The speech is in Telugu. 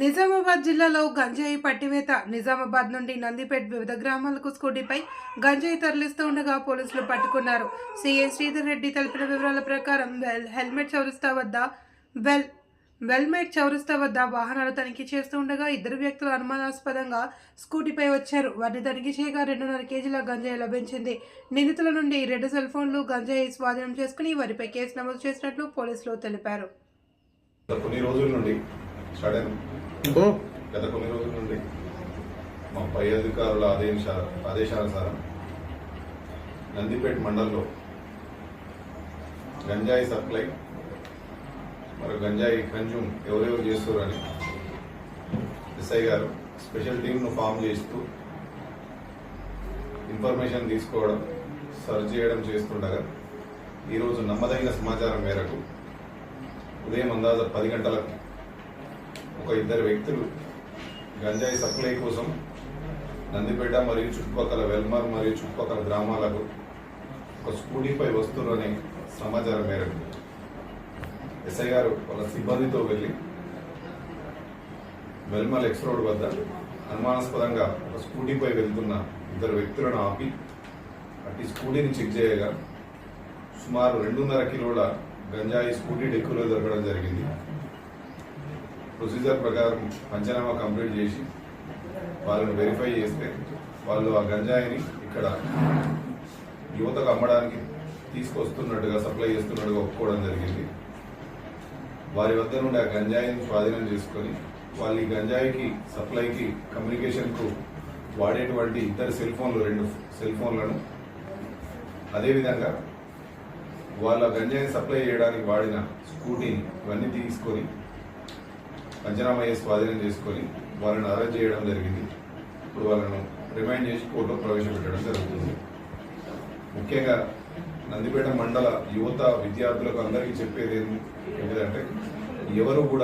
నిజామాబాద్ జిల్లాలో గంజాయి పట్టివేత. నిజామాబాద్ నుండి నందిపేట్ వివిధ గ్రామాలకు స్కూటీపై గంజాయి తరలిస్తూ ఉండగా పోలీసులు పట్టుకున్నారు. సిఐ శ్రీధర్ రెడ్డి తెలిపిన వివరాల ప్రకారం వెల్ హెల్మెట్ చౌరస్తా వద్ద వెల్ వెల్మేట్ చౌరస్తా వద్ద వాహనాలు తనిఖీ చేస్తూ ఉండగా ఇద్దరు వ్యక్తులు అనుమానాస్పదంగా స్కూటీపై వచ్చారు. వారిని తనిఖీ చేయగా రెండున్నర కేజీల గంజాయి లభించింది. నిందితుల నుండి రెండు సెల్ ఫోన్లు గంజాయి స్వాధీనం చేసుకుని వారిపై కేసు నమోదు చేసినట్లు పోలీసులు తెలిపారు. కొన్ని రోజుల నుండి సడన్ గత కొన్ని రోజుల నుండి మా పై అధికారుల ఆదేశ ఆదేశానుసారం నందిపేట మండలంలో గంజాయి సప్లై మరి గంజాయి కన్జ్యూమ్ ఎవరెవరు చేస్తారని ఎస్ఐ గారు స్పెషల్ టీంను ఫామ్ చేస్తూ ఇన్ఫర్మేషన్ తీసుకోవడం సర్చ్ చేయడం చేస్తుండగా ఈరోజు నమ్మదగిన సమాచారం మేరకు ఉదయం అందాజ పది గంటలకు ఒక ఇద్దరు వ్యక్తులు గంజాయి సప్లై కోసం నందిపేట మరియు చుట్టుపక్కల వెల్మర్ మరియు చుట్టుపక్కల గ్రామాలకు ఒక స్కూటీపై వస్తున్ననే సమాచారం మేరకు ఎస్ఐ గారు వాళ్ళ సిబ్బందితో వెళ్ళి వెల్మల్ ఎక్స్ రోడ్ వద్ద అనుమానాస్పదంగా ఒక స్కూటీపై వెళ్తున్న ఇద్దరు వ్యక్తులను ఆపి అట్టి స్కూటీని చెక్ చేయగా సుమారు రెండున్నర కిలోల గంజాయి స్కూటీ డెక్కులో దొరకడం జరిగింది. ప్రొసీజర్ ప్రకారం పంచనామా కంప్లీట్ చేసి వాళ్ళని వెరిఫై చేస్తే వాళ్ళు ఆ గంజాయిని ఇక్కడ యువతకు అమ్మడానికి తీసుకొస్తున్నట్టుగా సప్లై చేస్తున్నట్టుగా ఒప్పుకోవడం జరిగింది. వారి వద్ద నుండి ఆ గంజాయిని స్వాధీనం చేసుకొని వాళ్ళు ఈ గంజాయికి సప్లైకి కమ్యూనికేషన్కు వాడేటువంటి ఇద్దరు సెల్ ఫోన్లు రెండు సెల్ ఫోన్లను అదేవిధంగా వాళ్ళ గంజాయిని సప్లై చేయడానికి వాడిన స్కూటీని ఇవన్నీ తీసుకొని పంచనామయ్య స్వాధీనం చేసుకొని వాళ్ళను అరెస్ట్ చేయడం జరిగింది. ఇప్పుడు వాళ్ళను రిమైండ్ చేసి కోర్టులో ప్రవేశపెట్టడం జరుగుతుంది. ముఖ్యంగా నందిపేట మండల యువత విద్యార్థులకు అందరికీ చెప్పేది ఏంటంటే ఎవరు కూడా